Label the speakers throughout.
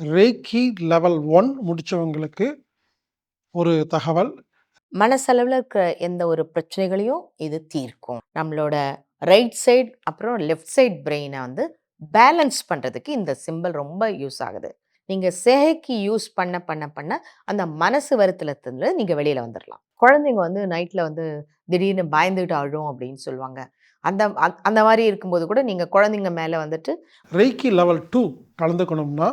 Speaker 1: ரேக்கி level one முடித்தவங்களுக்கு ஒரு தகவல்.
Speaker 2: மனசளவில் இருக்கிற எந்த ஒரு பிரச்சனைகளையும் இது தீர்க்கும். நம்மளோட ரைட் சைடு அப்புறம் லெஃப்ட் சைடு பிரெயினை வந்து பேலன்ஸ் பண்ணுறதுக்கு இந்த சிம்பிள் ரொம்ப யூஸ் ஆகுது. நீங்கள் சேகைக்கு யூஸ் பண்ண பண்ண பண்ண அந்த மனசு வருத்தலத்துல நீங்கள் வெளியில் வந்துடலாம் குழந்தைங்க வந்து நைட்டில் வந்து திடீர்னு பயந்துட்டு அழும் அப்படின்னு சொல்லுவாங்க. அந்த அந்த மாதிரி இருக்கும்போது கூட நீங்கள் குழந்தைங்க மேலே வந்துட்டு
Speaker 1: ரேக்கி லெவல் டூ கலந்துக்கணும்னா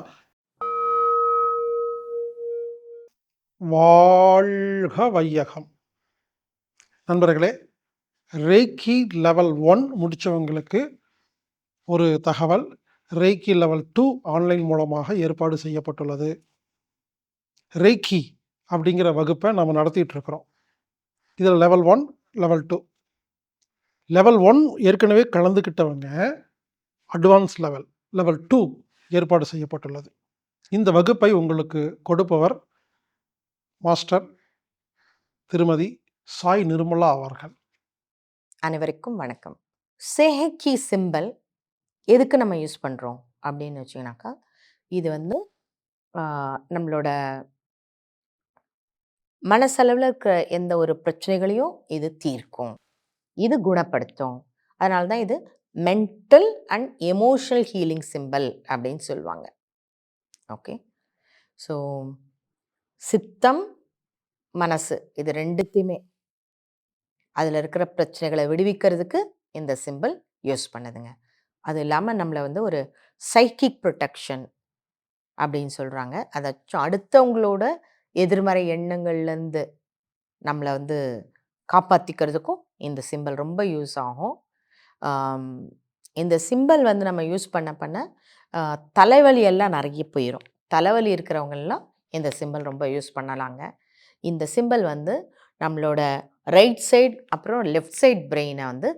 Speaker 1: வாழ்க வையகம். நண்பர்களே ரேக்கி லெவல் ஒன் முடித்தவங்களுக்கு ஒரு தகவல். ரேக்கி லெவல் டூ ஆன்லைன் மூலமாக ஏற்பாடு செய்யப்பட்டுள்ளது. ரேக்கி அப்படிங்கிற வகுப்பை நம்ம நடத்திட்டு இருக்கிறோம். இதில் level one level two level one ஏற்கனவே கலந்துக்கிட்டவங்க அட்வான்ஸ் லெவல் லெவல் டூ ஏற்பாடு செய்யப்பட்டுள்ளது. இந்த வகுப்பை உங்களுக்கு கொடுப்பவர் மாஸ்டர் திருமதி சாய் நிர்மலா அவர்கள்.
Speaker 2: அனைவருக்கும் வணக்கம். சேஹக்கி சிம்பல் எதுக்கு நம்ம யூஸ் பண்ணுறோம் அப்படின்னு வச்சிங்கனாக்கா இது வந்து நம்மளோட மனசளவில் இருக்கிற எந்த ஒரு பிரச்சனைகளையும் இது தீர்க்கும். இது குணப்படுத்தும். அதனால தான் இது mental and emotional healing symbol அப்படின்னு சொல்லுவாங்க. ஓகே ஸோ சித்தம் மனசு. இது ரெண்டுத்தையுமே. அதில் இருக்கிற பிரச்சனைகளை விடுவிக்கிறதுக்கு இந்த சிம்பிள் யூஸ் பண்ணுதுங்க. அது இல்லாமல் நம்மளை வந்து ஒரு சைக்கிக் ப்ரொடெக்ஷன் அப்படின்னு சொல்கிறாங்க அதாச்சும் அடுத்தவங்களோட எதிர்மறை எண்ணங்கள்லேருந்து நம்மளை வந்து காப்பாற்றிக்கிறதுக்கும் இந்த சிம்பல் ரொம்ப யூஸ் ஆகும். இந்த சிம்பல் வந்து நம்ம யூஸ் பண்ண பண்ண தலைவலி எல்லாம் நிறைய போயிடும் தலைவலி இருக்கிறவங்கெல்லாம் இந்த சிம்பல் ரொம்ப யூஸ் பண்ணலாங்க. இந்த சிம்பல் வந்து நம்மளோட ரைட் சைடு அப்புறம் லெஃப்ட் சைடு பிரெயினை வந்து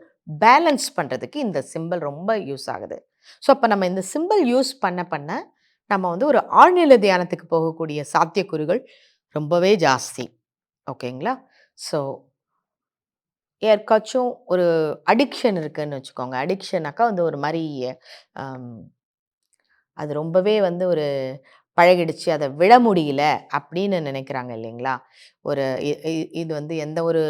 Speaker 2: பேலன்ஸ் பண்ணுறதுக்கு இந்த சிம்பல் ரொம்ப யூஸ் ஆகுது. ஸோ அப்போ நம்ம இந்த சிம்பல் யூஸ் பண்ண பண்ண நம்ம வந்து ஒரு ஆழ்நிலை தியானத்துக்கு போகக்கூடிய சாத்தியக்கூறுகள் ரொம்பவே ஜாஸ்தி. ஓகேங்களா? ஸோ யாருக்காச்சும் ஒரு அடிக்ஷன் இருக்குதுன்னு வச்சுக்கோங்க. அடிக்ஷனாக்கா வந்து ஒரு மாதிரி அது ரொம்பவே வந்து ஒரு பழகிடுச்சு. அதை விட முடியல அப்படின்னு நினைக்கிறாங்க இல்லைங்களா? ஒரு இது வந்து எந்த ஒரு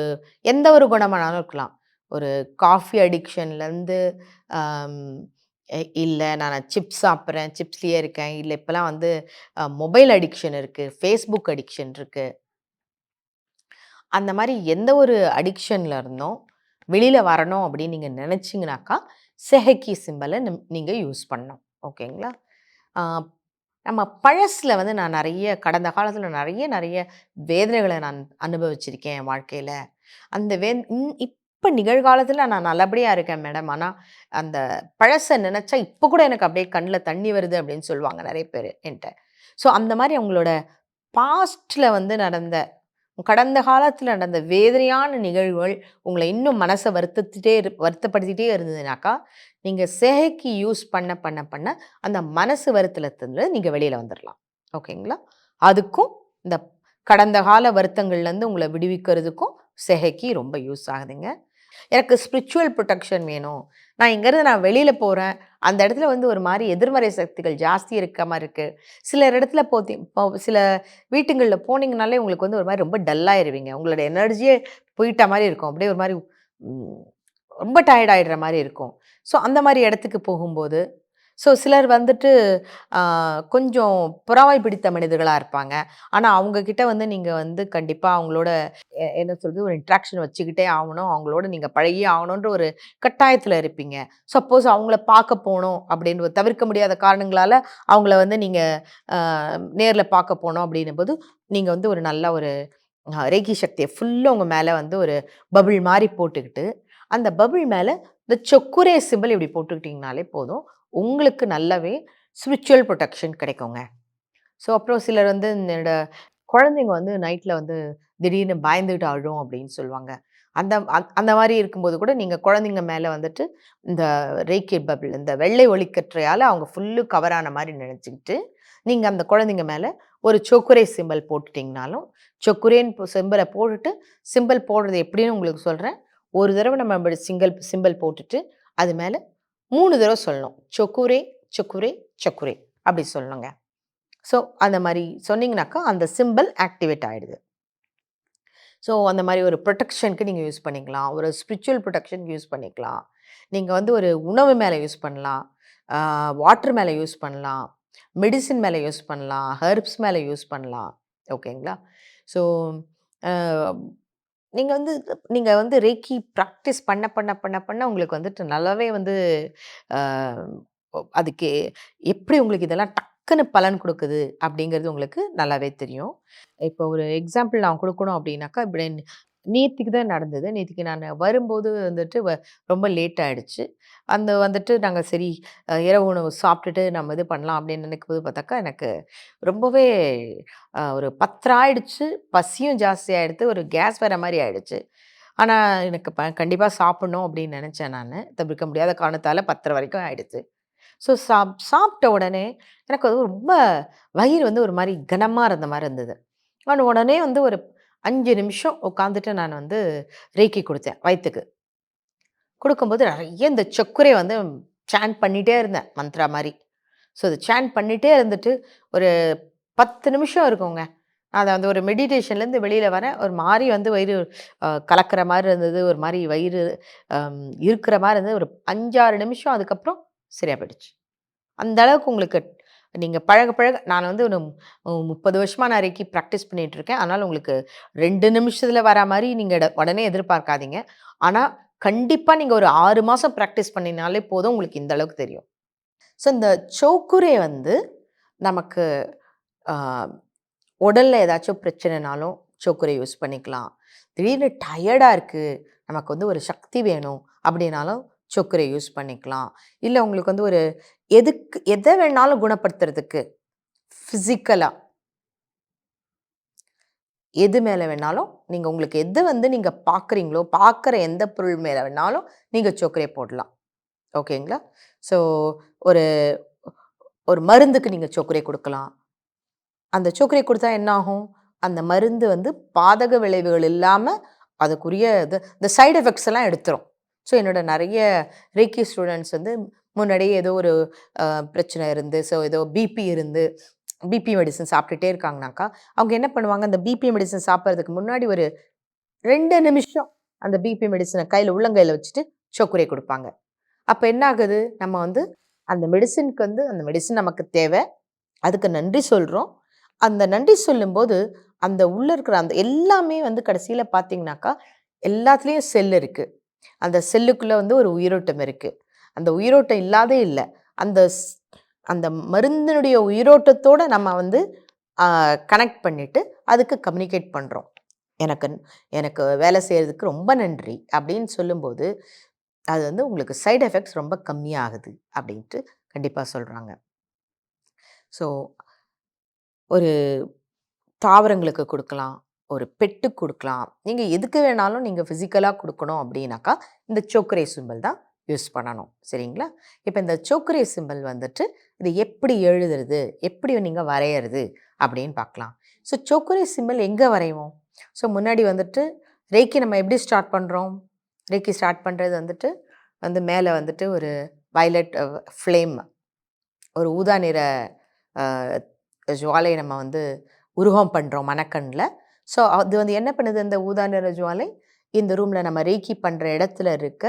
Speaker 2: எந்த ஒரு குணமானாலும் இருக்கலாம். ஒரு காஃபி அடிக்ஷன்லேருந்து இல்லை நான் சிப்ஸ் சாப்பிட்றேன் சிப்ஸ்லேயே இருக்கேன். இல்லை இப்போலாம் வந்து மொபைல் அடிக்ஷன் இருக்குது ஃபேஸ்புக் அடிக்ஷன் இருக்குது அந்த மாதிரி எந்த ஒரு அடிக்ஷன்ல இருந்தும் வெளியில் வரணும் அப்படின்னு நீங்கள் நினச்சிங்கனாக்கா செஹக்கி சிம்பலை நீங்கள் யூஸ் பண்ணணும். ஓகேங்களா? நம்ம பழசில் வந்து நான் நிறைய கடந்த காலத்தில் நிறைய நிறைய வேதனைகளை நான் அனுபவிச்சிருக்கேன் என் வாழ்க்கையில். அந்த வே இப்போ நிகழ்காலத்தில் நான் நல்லபடியாக இருக்கேன் மேடம். ஆனால் அந்த பழசை நினச்சா இப்போ கூட எனக்கு அப்படியே கண்ணில் தண்ணி வருது அப்படின்னு சொல்லுவாங்க நிறைய பேர் என்கிட்ட ஸோ அந்த மாதிரி அவங்களோட பாஸ்டில் வந்து நடந்த கடந்த காலத்தில் நடந்த வேதனையான நிகழ்வுகள் உங்களை இன்னும் மனசை வருத்தத்திட்டே இரு வருத்தப்படுத்திட்டே இருந்ததுனாக்கா நீங்கள் சேகைக்கு யூஸ் பண்ண பண்ண பண்ண அந்த மனசு வருத்தலத்துல நீங்கள் வெளியில் வந்துடலாம் ஓகேங்களா? அதுக்கும் இந்த கடந்த கால வருத்தங்கள்லேருந்து உங்களை விடுவிக்கிறதுக்கும் செகைக்கு ரொம்ப யூஸ் ஆகுதுங்க. எனக்கு ஸ்பிரிச்சுவல் ப்ரொடெக்ஷன் வேணும். நான் இங்கேருந்து நான் வெளியில் போகிறேன் அந்த இடத்துல வந்து ஒரு மாதிரி எதிர்மறை சக்திகள் ஜாஸ்தி இருக்க மாதிரி இருக்குது சில இடத்துல போத்தி இப்போ சில வீட்டுங்களில் போனீங்கனாலே உங்களுக்கு வந்து ஒரு மாதிரி ரொம்ப டல்லாயிருவீங்க உங்களோட எனர்ஜியே போயிட்ட மாதிரி இருக்கும். அப்படியே ஒரு மாதிரி ரொம்ப டயர்டாயிடுற மாதிரி இருக்கும். ஸோ அந்த மாதிரி இடத்துக்கு போகும்போது ஸோ சிலர் வந்துட்டு கொஞ்சம் புறாவை பிடித்த மனிதர்களாக இருப்பாங்க. ஆனால் அவங்கக்கிட்ட வந்து நீங்கள் வந்து கண்டிப்பாக அவங்களோட என்ன சொல்கிறது ஒரு இன்ட்ராக்ஷன் வச்சுக்கிட்டே ஆகணும். அவங்களோட நீங்கள் பழகி ஆகணுன்ற ஒரு கட்டாயத்தில் இருப்பீங்க. சப்போஸ் அவங்கள பார்க்க போகணும் அப்படின்னு தவிர்க்க முடியாத காரணங்களால் அவங்கள வந்து நீங்கள் நேரில் பார்க்க போனோம் அப்படின்னும் போது நீங்கள் வந்து ஒரு நல்ல ஒரு ரேகி சக்தியை ஃபுல்லாக உங்கள் மேலே வந்து ஒரு பபிள் மாதிரி போட்டுக்கிட்டு அந்த பபிள் மேலே இந்த சொக்குரே சிம்பிள் இப்படி போட்டுக்கிட்டிங்கனாலே போதும். உங்களுக்கு நல்லாவே ஸ்பிரிச்சுவல் ப்ரொடெக்ஷன் கிடைக்குங்க. ஸோ அப்புறம் சிலர் வந்து என்னோட குழந்தைங்க வந்து நைட்டில் வந்து திடீர்னு பயந்துட்டு அழும் அப்படின்னு சொல்லுவாங்க. அந்த அந்த- அந்த மாதிரி இருக்கும்போது கூட நீங்கள் குழந்தைங்க மேலே வந்துட்டு இந்த ரேக்கி பபிள் இந்த வெள்ளை ஒளிக்கற்றையால் அவங்க ஃபுல்லு கவர் ஆன மாதிரி நினச்சிக்கிட்டு நீங்கள் அந்த குழந்தைங்க மேலே ஒரு சொக்குரை சிம்பல் போட்டுட்டிங்கனாலும் சொக்குரேன்னு சிம்பிளை போட்டுட்டு சிம்பல் போடுறது எப்படின்னு உங்களுக்கு சொல்கிறேன் ஒரு தடவை நம்ம சிங்கிள் சிம்பல் போட்டுட்டு அது மேலே மூணு தடவை சொல்லணும். சொக்குரே சொக்குரே சொக்குரே அப்படி சொல்லணுங்க. ஸோ அந்த மாதிரி சொன்னீங்கனாக்கா அந்த சிம்பிள் ஆக்டிவேட் ஆகிடுது ஸோ அந்த மாதிரி ஒரு ப்ரொடெக்ஷனுக்கு நீங்கள் யூஸ் பண்ணிக்கலாம். ஒரு ஸ்பிரிச்சுவல் ப்ரொடெக்ஷனுக்கு யூஸ் பண்ணிக்கலாம். நீங்கள் வந்து ஒரு உணவு மேலே யூஸ் பண்ணலாம். வாட்டர் மேலே யூஸ் பண்ணலாம். மெடிசின் மேலே யூஸ் பண்ணலாம். ஹெர்ப்ஸ் மேலே யூஸ் பண்ணலாம். ஓகேங்களா ஸோ நீங்கள் வந்து நீங்கள் வந்து ரேக்கி ப்ராக்டிஸ் பண்ண பண்ண பண்ண பண்ண உங்களுக்கு வந்துட்டு நல்லாவே வந்து அதுக்கு எப்படி உங்களுக்கு இதெல்லாம் டக்குன்னு பலன் கொடுக்குது அப்படிங்கிறது உங்களுக்கு நல்லாவே தெரியும். இப்போ ஒரு எக்ஸாம்பிள் நான் கொடுக்கணும் அப்படின்னாக்கா இப்படி நேற்றுக்கு தான் நடந்தது. நேத்திக்கு நான் வரும்போது வந்துட்டு வ- ரொம்ப லேட் ஆகிடுச்சு அந்த வந்துட்டு நாங்கள் சரி இரவு உணவு சாப்பிட்டுட்டு நம்ம இது பண்ணலாம் அப்படின்னு நினைக்கும் போது பார்த்தாக்கா எனக்கு ரொம்பவே ஒரு பத்தரை ஆயிடுச்சு பசியும் ஜாஸ்தி ஒரு கேஸ் வர மாதிரி ஆயிடுச்சு. ஆனால் எனக்கு ப கண்டிப்பாக சாப்பிட்ணும் அப்படின்னு நினச்சேன் நான். தவிர்க்க முடியாத காரணத்தால் பத்தரை வரைக்கும் ஆயிடுச்சு. ஸோ சாப் சாப்பிட்ட உடனே எனக்கு அது ரொம்ப வயிறு வந்து ஒரு மாதிரி கனமாக இருந்த மாதிரி இருந்தது. ஆனால் உடனே வந்து ஒரு அஞ்சு நிமிஷம் உட்காந்துட்டு நான் வந்து ரேக்கி கொடுத்தேன் வயிற்றுக்கு கொடுக்கும்போது நிறைய இந்த சொக்குரை வந்து சாண்ட் பண்ணிகிட்டே இருந்தேன் மந்த்ரா மாதிரி. ஸோ அது சாண்ட் பண்ணிகிட்டே இருந்துட்டு ஒரு பத்து நிமிஷம் இருக்குங்க. அதை வந்து ஒரு மெடிடேஷன்லேருந்து வெளியில் வரேன் ஒரு மாதிரி வந்து வயிறு கலக்கிற மாதிரி இருந்தது ஒரு மாதிரி வயிறு இருக்கிற மாதிரி இருந்தது. ஒரு அஞ்சாறு நிமிஷம் அதுக்கப்புறம் சரியாக போயிடுச்சு. அந்த அளவுக்கு உங்களுக்கு நீங்கள் பழக பழக நான் வந்து ஒரு முப்பது வருஷமாக நான் ப்ராக்டிஸ் பண்ணிகிட்ருக்கேன் இருக்கேன். அதனால் உங்களுக்கு ரெண்டு நிமிஷத்தில் வர மாதிரி நீங்கள் உடனே எதிர்பார்க்காதீங்க. ஆனால் கண்டிப்பாக நீங்கள் ஒரு ஆறு மாதம் ப்ராக்டிஸ் பண்ணினாலே போதும் உங்களுக்கு இந்த அளவுக்கு தெரியும். ஸோ இந்த சோக்குரே வந்து நமக்கு உடலில் ஏதாச்சும் பிரச்சனைனாலும் சோக்குரை யூஸ் பண்ணிக்கலாம். திடீர்னு டயர்டாக இருக்குது நமக்கு வந்து ஒரு சக்தி வேணும் அப்படின்னாலும் சோக்குரை யூஸ் பண்ணிக்கலாம். இல்லை உங்களுக்கு வந்து ஒரு எதுக்கு எதை வேணாலும் குணப்படுத்துறதுக்கு ஃபிசிக்கலாக எது மேலே வேணாலும் நீங்கள் உங்களுக்கு எது வந்து நீங்கள் பார்க்குறீங்களோ பார்க்குற எந்த பொருள் மேலே வேணாலும் நீங்கள் சோக்கரே போடலாம். ஓகேங்களா? ஸோ ஒரு ஒரு மருந்துக்கு நீங்கள் சோக்கரே கொடுக்கலாம். அந்த சோக்கரே கொடுத்தா என்ன ஆகும்? அந்த மருந்து வந்து பாதக விளைவுகள் இல்லாமல் அதுக்குரிய இது இந்த சைடு எஃபெக்ட்ஸ் எல்லாம் எடுத்துரும். ஸோ என்னோட நிறைய ரேக்கி ஸ்டூடெண்ட்ஸ் வந்து முன்னாடியே ஏதோ ஒரு பிரச்சனை இருந்து ஸோ ஏதோ பிபி இருந்து பிபி மெடிசன் சாப்பிட்டுட்டே இருக்காங்கனாக்கா அவங்க என்ன பண்ணுவாங்க? அந்த பிபி மெடிசன் சாப்பிட்றதுக்கு முன்னாடி ஒரு ரெண்டு நிமிஷம் அந்த பிபி மெடிசனை கையில் உள்ளங்கையில் வச்சுட்டு சொக்குரை கொடுப்பாங்க. அப்போ என்ன ஆகுது? நம்ம வந்து அந்த மெடிசனுக்கு வந்து அந்த மெடிசன் நமக்கு தேவை. அதுக்கு நன்றி சொல்கிறோம் அந்த நன்றி சொல்லும்போது அந்த உள்ளே இருக்கிற அந்த எல்லாமே வந்து கடைசியில் பார்த்தீங்கன்னாக்கா எல்லாத்துலேயும் செல் இருக்குது அந்த செல்லுக்குள்ளே வந்து ஒரு உயிரோட்டம் இருக்குது அந்த உயிரோட்டம் இல்லாதே இல்லை. அந்த ஸ்- அந்த மருந்தினுடைய உயிரோட்டத்தோட நம்ம வந்து கனெக்ட் பண்ணிவிட்டு அதுக்கு கம்யூனிகேட் பண்ணுறோம் எனக்கு எனக்கு வேலை செய்கிறதுக்கு ரொம்ப நன்றி அப்படின்னு சொல்லும்போது அது வந்து உங்களுக்கு சைடு எஃபெக்ட்ஸ் ரொம்ப கம்மியாகுது அப்படின்ட்டு கண்டிப்பாக சொல்கிறாங்க ஸோ ஒரு தாவரங்களுக்கு கொடுக்கலாம். ஒரு பெட்டு கொடுக்கலாம். நீங்கள் எதுக்கு வேணாலும் நீங்கள் ஃபிசிக்கலாக கொடுக்கணும் அப்படின்னாக்கா இந்த சோக்கரே சிம்பிள் தான் யூஸ் பண்ணணும். சரிங்களா? இப்போ இந்த சோக்கரே சிம்பிள் வந்துட்டு இது எப்படி எழுதுறது? எப்படி நீங்கள் வரையிறது? அப்படின்னு பார்க்கலாம். ஸோ சோக்கரே சிம்பிள் எங்கே வரைவோம்? ஸோ முன்னாடி வந்துட்டு ரேக்கி நம்ம எப்படி ஸ்டார்ட் பண்ணுறோம் ரேக்கி ஸ்டார்ட் பண்ணுறது வந்துட்டு வந்து மேலே வந்துட்டு ஒரு வயலட் ஃப்ளேம் ஒரு ஊதா நிற ஜுவாலையை நம்ம வந்து உருவம் பண்ணுறோம் மணக்கண்ணில் ஸோ அது வந்து என்ன பண்ணுது? இந்த ஊதா நிற ஜுவாலை இந்த ரூமில் நம்ம ரேக்கி பண்ணுற இடத்துல இருக்க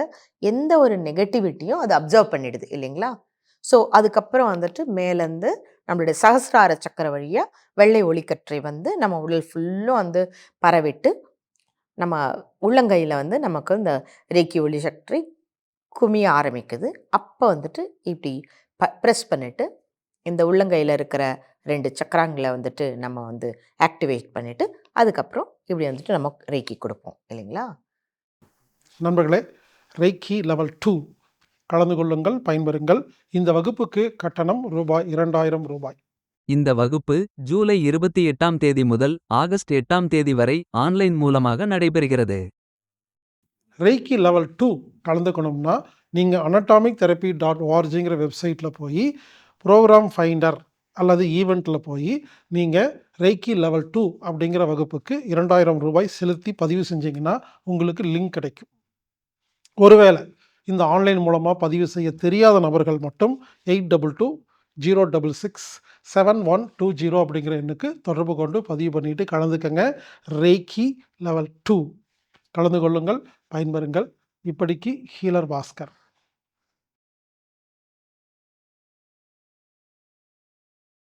Speaker 2: எந்த ஒரு நெகட்டிவிட்டியும் அது அப்சர்வ் பண்ணிடுது இல்லைங்களா? ஸோ அதுக்கப்புறம் வந்துட்டு மேலேருந்து நம்மளுடைய சகசிரார சக்கர வழியாக வெள்ளை ஒளிக்கற்றை வந்து நம்ம உடல் ஃபுல்லும் வந்து பரவிட்டு நம்ம உள்ளங்கையில் வந்து நமக்கு இந்த ரேக்கி ஒளி சக்தி குமிய ஆரம்பிக்குது. அப்போ வந்துட்டு இப்படி ப ப்ரெஸ் பண்ணிவிட்டு இந்த உள்ளங்கையில் இருக்கிற ரெண்டு சக்கராங்களை வந்துட்டு நம்ம வந்து ஆக்டிவேட் பண்ணிவிட்டு அதுக்கப்புறம் இப்படி வந்துட்டு நம்ம ரேக்கி கொடுப்போம் இல்லைங்களா?
Speaker 1: நண்பர்களே ரெய்கி லெவல் டூ கலந்து கொள்ளுங்கள் பயன்பெறுங்கள். இந்த வகுப்புக்கு கட்டணம் ரூபாய் இரண்டாயிரம் ரூபாய்.
Speaker 3: இந்த வகுப்பு ஜூலை இருபத்தி எட்டாம் தேதி முதல் ஆகஸ்ட் எட்டாம் தேதி வரை ஆன்லைன் மூலமாக நடைபெறுகிறது.
Speaker 1: ரெய்கி லெவல் டூ கலந்துக்கணும்னா நீங்கள் அனட்டாமிக் தெரப்பி டாட் ஓஆர்ஜிங்கிற வெப்சைட்டில் போய் ப்ரோக்ராம் ஃபைண்டர் அல்லது ஈவெண்ட்டில் போய் நீங்கள் ரெய்கி லெவல் டூ அப்படிங்கிற வகுப்புக்கு இரண்டாயிரம் ரூபாய் செலுத்தி பதிவு செஞ்சிங்கன்னா உங்களுக்கு லிங்க் கிடைக்கும். ஒருவேளை இந்த ஆன்லைன் மூலமாக பதிவு செய்ய தெரியாத நபர்கள் மட்டும் eight double two zero double six seven one two zero அப்படிங்கிற எண்ணுக்கு தொடர்பு கொண்டு பதிவு பண்ணிட்டு கலந்துக்கங்க. ரெய்கி லெவல் டூ கலந்து கொள்ளுங்கள் பயன்பெறுங்கள். இப்படிக்கு ஹீலர் பாஸ்கர்.